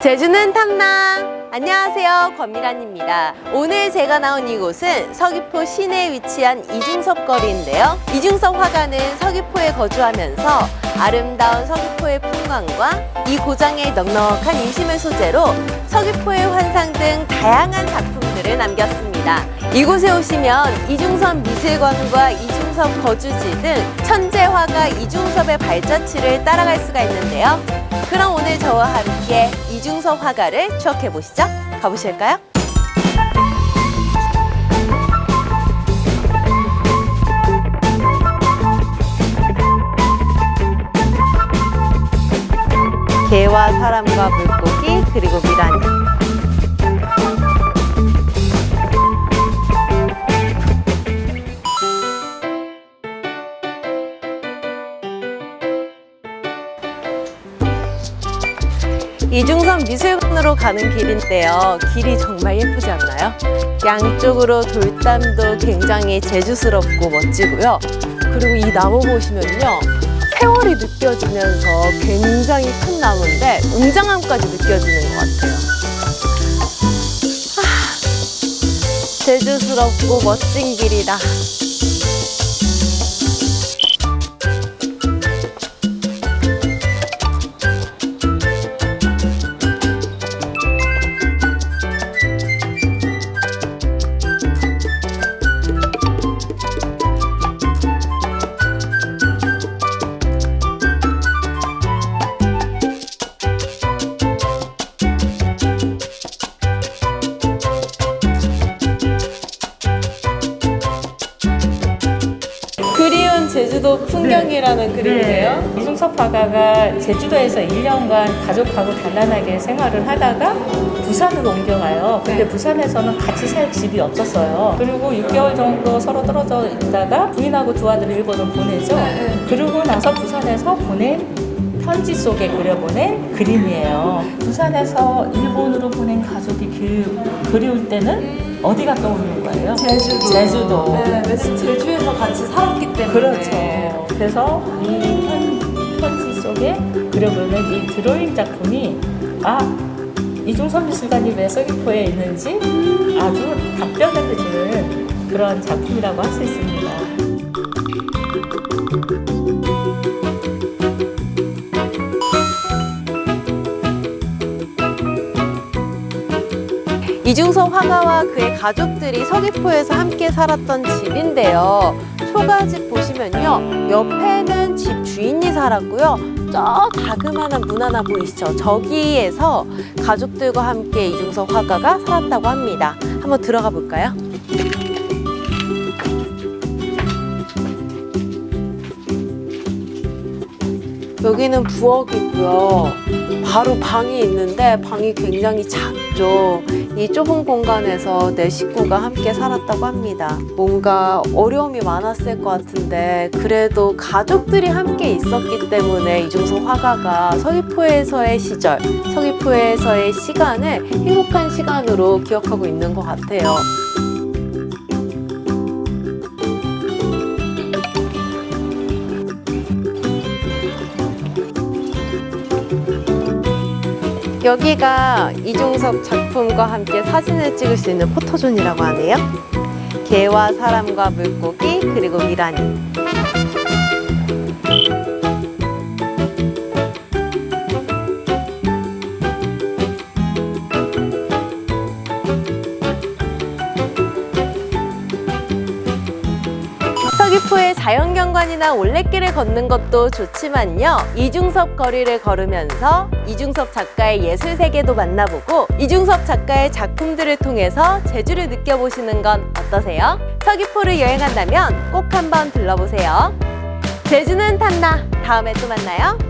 제주는 탐나 안녕하세요. 권미란입니다. 오늘 제가 나온 이곳은 서귀포 시내에 위치한 이중섭 거리인데요. 이중섭 화가는 서귀포에 거주하면서 아름다운 서귀포의 풍광과 이 고장의 넉넉한 인심을 소재로 서귀포의 환상 등 다양한 작품들을 남겼습니다. 이곳에 오시면 이중섭 미술관과 이중섭 거주지 등 천재 화가 이중 섭의 발자취를 따라갈 수가 있는데요 그럼 오늘 저와 함께 이중섭 화가를 추억해 보시죠. 가보실까요? 개와 사람과 물고기 그리고 미라니. 이중선 미술관으로 가는 길인데요. 길이 정말 예쁘지 않나요? 양쪽으로 돌담도 굉장히 제주스럽고 멋지고요. 그리고 이 나무 보시면요. 세월이 느껴지면서 굉장히 큰 나무인데 웅장함까지 느껴지는 것 같아요. 아, 제주스럽고 멋진 길이다. 제주도 풍경이라는 그림이에요. 네. 이중섭 화가가 제주도에서 1년간 가족하고 단란하게 생활을 하다가 부산으로 옮겨가요. 근데 네. 부산에서는 같이 살 집이 없었어요. 그리고 6개월 정도 서로 떨어져 있다가 부인하고 두 아들을 일본으로 보내죠. 네, 그리고 나서 부산에서 보낸 편지 속에 그려보낸 그림이에요. 부산에서 일본으로 보낸 가족이 그, 그리울 때는 어디가 떠오르는 거예요? 제주도. 제주도. 네, 제주에서 같이 살았기 그렇죠. 그래서 이 편, 편지 속에 그려보는 이 드로잉 작품이 아 이중섭 미술관이 왜 서귀포에 있는지 아주 답변을 해주는 그런 작품이라고 할 수 있습니다. 이중섭 화가와 그의 가족들이 서귀포에서 함께 살았던 집인데요. 초가집 보시면요. 옆에는 집 주인이 살았고요. 저 자그마한 문 하나 보이시죠? 저기에서 가족들과 함께 이중섭 화가가 살았다고 합니다. 한번 들어가 볼까요? 여기는 부엌이고요. 바로 방이 있는데 방이 굉장히 작죠. 이 좁은 공간에서 내 식구가 함께 살았다고 합니다. 뭔가 어려움이 많았을 것 같은데 그래도 가족들이 함께 있었기 때문에 이중섭 화가가 서귀포에서의 시절, 서귀포에서의 시간을 행복한 시간으로 기억하고 있는 것 같아요. 여기가 이중섭 작품과 함께 사진을 찍을 수 있는 포토존이라고 하네요. 개와 사람과 물고기 그리고 미라니. 서귀포의 자연경관이나 올레길을 걷는 것도 좋지만요. 이중섭 거리를 걸으면서 이중섭 작가의 예술 세계도 만나보고 이중섭 작가의 작품들을 통해서 제주를 느껴보시는 건 어떠세요? 서귀포를 여행한다면 꼭 한번 들러보세요. 제주는 탐나 다음에 또 만나요.